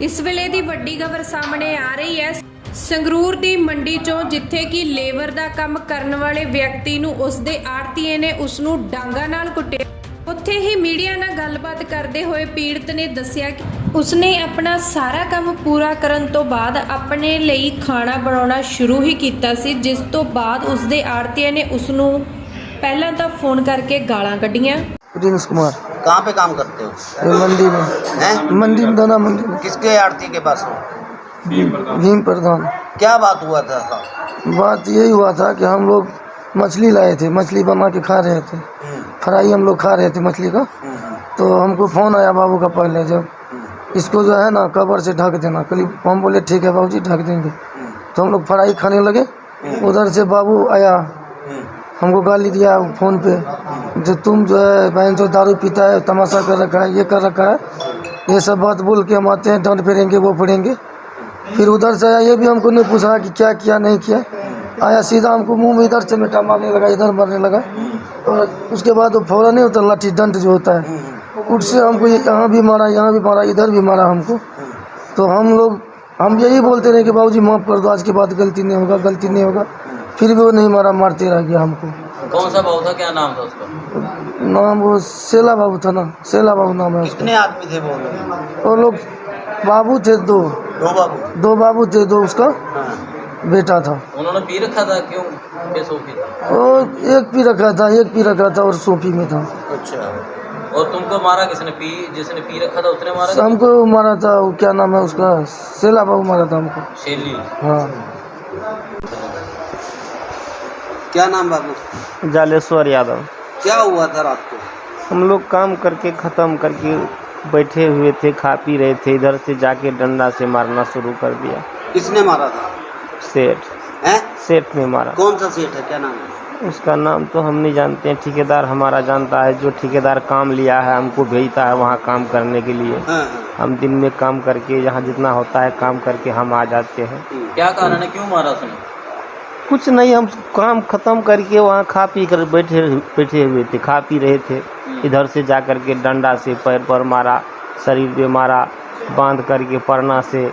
ਇਸ ਵੇਲੇ ਦੀ ਵੱਡੀ ਖਬਰ ਸਾਹਮਣੇ ਆ ਰਹੀ ਹੈ। ਸੰਗਰੂਰ ਦੀ ਮੰਡੀ ਚੋਂ ਜਿੱਥੇ ਕਿ ਲੇਬਰ ਦਾ ਕੰਮ ਕਰਨ ਵਾਲੇ ਵਿਅਕਤੀ ਨੂੰ ਉਸ ਦੇ ਆੜਤੀਏ ਨੇ ਉਸ ਨੂੰ ਡਾਂਗਾ ਨਾਲ ਕੁੱਟਿਆ। ਉੱਥੇ ਹੀ ਮੀਡੀਆ ਨਾਲ ਗੱਲਬਾਤ ਕਰਦੇ ਹੋਏ ਪੀੜਤ ਨੇ ਦੱਸਿਆ ਕਿ ਉਸਨੇ ਆਪਣਾ ਸਾਰਾ ਕੰਮ ਪੂਰਾ ਕਰਨ ਤੋਂ ਬਾਅਦ ਆਪਣੇ ਲਈ ਖਾਣਾ ਬਣਾਉਣਾ ਸ਼ੁਰੂ ਹੀ ਕੀਤਾ ਸੀ, ਜਿਸ ਤੋਂ ਬਾਅਦ ਉਸਦੇ ਆੜਤੀਏ ਨੇ ਉਸ ਨੂੰ ਪਹਿਲਾਂ ਤਾਂ ਫੋਨ ਕਰਕੇ ਗਾਲਾਂ ਕੱਢੀਆਂ। ਪ੍ਰਿੰਸ ਕੁਮਾਰ कहाँ पे काम करते हो? ये मंडी में। हैं? मंडी में दाना मंडी में किसके आरती के पास हो? भीम प्रधान। क्या बात हुआ था? बात यही हुआ था कि हम लोग मछली लाए थे मछली बना के खा रहे थे। हम्म, फ्राई हम लोग खा रहे थे मछली का। हम्म, तो हमको फ़ोन आया बाबू का पहले जब। इसको जो है ना कवर से ढक देना। कल हम बोले ठीक है बाबू जी ढक देंगे। हम्म, तो हम लोग फ्राई खाने लगे। उधर से बाबू आया। हम्म, हमको गाली दिया फ़ोन पे, जो तुम जो है बहन जो दारू पीता है, तमाशा कर रखा है, ये कर रखा है, ये सब बात बोल के हम आते हैं डांट फेरेंगे, वो फोड़ेंगे फिर उधर से आया, ये भी हमको नहीं पूछा कि क्या किया, नहीं किया। आया, सीधा हमको मुँह में इधर से मिठा मारने लगा, इधर मारने लगा। और उसके बाद वो फ़ौरन नहीं होता, लाठी डंड जो होता है उससे हमको यहाँ भी मारा, यहाँ भी मारा, इधर भी मारा हमको। तो हम लोग, हम यही बोलते रहे कि बाबूजी माफ़ कर दो, आज के बाद गलती नहीं होगा, गलती नहीं होगा। फिर भी वो नहीं मारा मारते रह गया हमको। कौन सा भाव था? क्या नाम था उसका? नाम वो सेला बाबू था ना सेला बाबू नाम है उसका। कितने आदमी थे वो लोग? बाबू थे दो। दो बाबू। दो बाबू थे दो उसका हाँ, बेटा था। उन्होंने पी रखा था? क्यों? वो एक पी रखा था एक पी रखा था और सोफी में था। अच्छा। और तुमको मारा किसने? पी जिसने पी रखा था उसने मारा हमको मारा था क्या नाम है उसका? सेला बाबू मारा था हमको। शेली हाँ। क्या नाम बाबू? जालेश्वर यादव। क्या हुआ था रात को? हम लोग काम करके ख़त्म करके बैठे हुए थे खा पी रहे थे इधर से जाके डंडा से मारना शुरू कर दिया। किसने मारा था? सेठ। हैं? सेठ ने मारा। कौन सा सेठ है? क्या नाम है? उसका नाम तो हम नहीं जानते हैं। ठेकेदार हमारा जानता है जो ठेकेदार काम लिया है हमको भेजता है वहाँ काम करने के लिए। हाँ, हाँ, हम दिन में काम करके यहाँ जितना होता है काम करके हम आ जाते हैं। क्या कारण है? क्यों मारा उसने? कुछ नहीं हम काम ख़त्म करके वहाँ खा पी कर बैठे बैठे हुए थे खा पी रहे थे। इधर से जा कर के डंडा से पैर पर मारा शरीर पे मारा बाँध करके परना से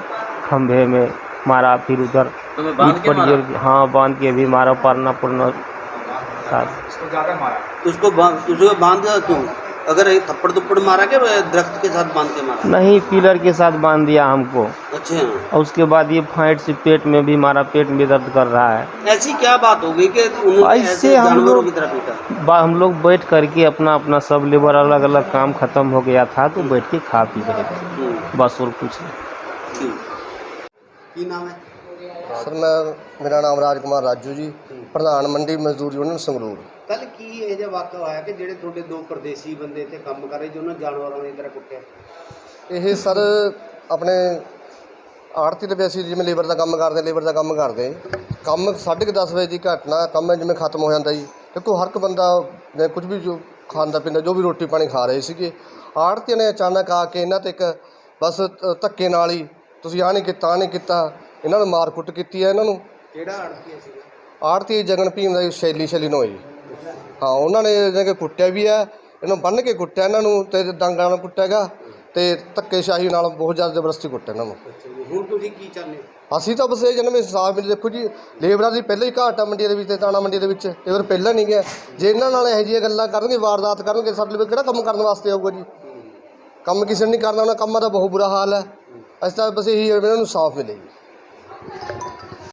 खंभे में मारा फिर उधर बाँध ईंट के पर मारा? हाँ बाँध के भी मारा परना पुरना साथ। उसको बाँध उसको बाँध क्यों? अगर थप्पड़ थप्पड़ मारा क्या दरख्त के साथ बाँध के मारा? नहीं पिलर के साथ बाँध दिया हमको। अच्छा। और उसके बाद ये फाइट से पेट में भी मारा पेट में दर्द कर रहा है। ऐसी क्या बात हो गई कि ऐसे ऐसे हम लोग- की हम लोग बैठ करके अपना अपना सब लेबर अलग अलग काम ख़त्म हो गया था तो बैठ के खा पी रहे थे। हम्म, बस और कुछ नहीं। नाम है? ਸਰ ਮੈਂ ਮੇਰਾ ਨਾਮ ਰਾਜਕੁਮਾਰ ਰਾਜੂ ਜੀ ਪ੍ਰਧਾਨ ਮੰਡੀ ਮਜ਼ਦੂਰ ਯੂਨੀਅਨ ਸੰਗਰੂਰ। ਕੱਲ ਕੀ ਇਹ ਜਿਹਾ ਵਾਕਿਆ ਹੋਇਆ ਕਿ ਜਿਹੜੇ ਤੁਹਾਡੇ ਦੋ ਪਰਦੇਸੀ ਬੰਦੇ ਇੱਥੇ ਕੰਮ ਕਰ ਰਹੇ ਸੀ ਉਹਨਾਂ ਜਾਨਵਰਾਂ ਦੀ ਤਰ੍ਹਾਂ ਕੁੱਟਿਆ? ਇਹ ਸਰ ਆਪਣੇ ਆੜਤੀ ਦੇ ਅਸੀਂ ਜਿਵੇਂ ਲੇਬਰ ਦਾ ਕੰਮ ਕਰਦੇ ਲੇਬਰ ਦਾ ਕੰਮ ਕਰਦੇ। ਕੰਮ 10:30 ਵਜੇ ਦੀ ਘਟਨਾ ਕੰਮ ਜਿਵੇਂ ਖਤਮ ਹੋ ਜਾਂਦਾ ਜੀ। ਦੇਖੋ ਹਰ ਇੱਕ ਬੰਦਾ ਜਾਂ ਕੁਝ ਵੀ ਜੋ ਖਾਂਦਾ ਪੀਂਦਾ ਜੋ ਵੀ ਰੋਟੀ ਪਾਣੀ ਖਾ ਰਹੇ ਸੀਗੇ ਆੜਤੀ ਨੇ ਅਚਾਨਕ ਆ ਕੇ ਇਹਨਾਂ ਤੇ ਇੱਕ ਬਸ ਧੱਕੇ ਨਾਲ ਹੀ ਤੁਸੀਂ ਆਹ ਨਹੀਂ ਕੀਤਾ ਆਹ ਨਹੀਂ ਕੀਤਾ ਇਹਨਾਂ ਨੂੰ ਮਾਰ ਕੁੱਟ ਕੀਤੀ ਹੈ ਇਹਨਾਂ ਨੂੰ। ਕਿਹੜਾ ਅੜਕੀ ਸੀ ਆੜਤੀ ਜਗਨ ਭੀਮ ਦਾ ਸ਼ੈਲੀ ਸ਼ੈਲੀ ਨੂੰ ਜੀ। ਹਾਂ ਉਹਨਾਂ ਨੇ ਜਿਵੇਂ ਕਿ ਕੁੱਟਿਆ ਵੀ ਹੈ ਇਹਨੂੰ ਬੰਨ੍ਹ ਕੇ ਕੁੱਟਿਆ ਇਹਨਾਂ ਨੂੰ ਤੇ ਡਾਂਗਾਂ ਨਾਲ ਕੁੱਟਿਆਗਾ ਤੇ ਧੱਕੇਸ਼ਾਹੀ ਨਾਲ ਬਹੁਤ ਜ਼ਿਆਦਾ ਜ਼ਬਰਦਸਤੀ ਕੁੱਟਿਆ ਇਹਨਾਂ ਨੂੰ। ਹੁਣ ਤੁਸੀਂ ਕੀ ਚਾਹੁੰਦੇ ਅਸੀਂ ਤਾਂ ਬਸ ਇਹ ਜਨਮ ਇਨਸਾਫ ਮਿਲੇ। ਦੇਖੋ ਜੀ ਲੇਬਰਾਂ ਦੀ ਪਹਿਲਾਂ ਹੀ ਘਾਟ ਆ ਮੰਡੀ ਦੇ ਵਿੱਚ ਤੇ ਦਾਣਾ ਮੰਡੀ ਦੇ ਵਿੱਚ ਫਿਰ ਪਹਿਲਾਂ ਨਹੀਂ ਗਿਆ। ਜੇ ਇਹਨਾਂ ਨਾਲ ਇਹੋ ਜਿਹੀਆਂ ਗੱਲਾਂ ਕਰਨਗੇ ਵਾਰਦਾਤ ਕਰਨਗੇ ਸਾਡੇ ਲਈ ਕਿਹੜਾ ਕੰਮ ਕਰਨ ਵਾਸਤੇ ਆਊਗਾ ਜੀ? ਕੰਮ ਕਿਸੇ ਨੇ ਨਹੀਂ ਕਰਨਾ ਉਹਨਾਂ ਕੰਮਾਂ ਦਾ ਬਹੁਤ ਬੁਰਾ ਹਾਲ ਹੈ। ਅਸੀਂ ਤਾਂ ਬਸ ਇਹੀ ਇਹਨਾਂ ਨੂੰ ਸਾਫ਼ ਮਿਲੇ ਜੀ। Thank you.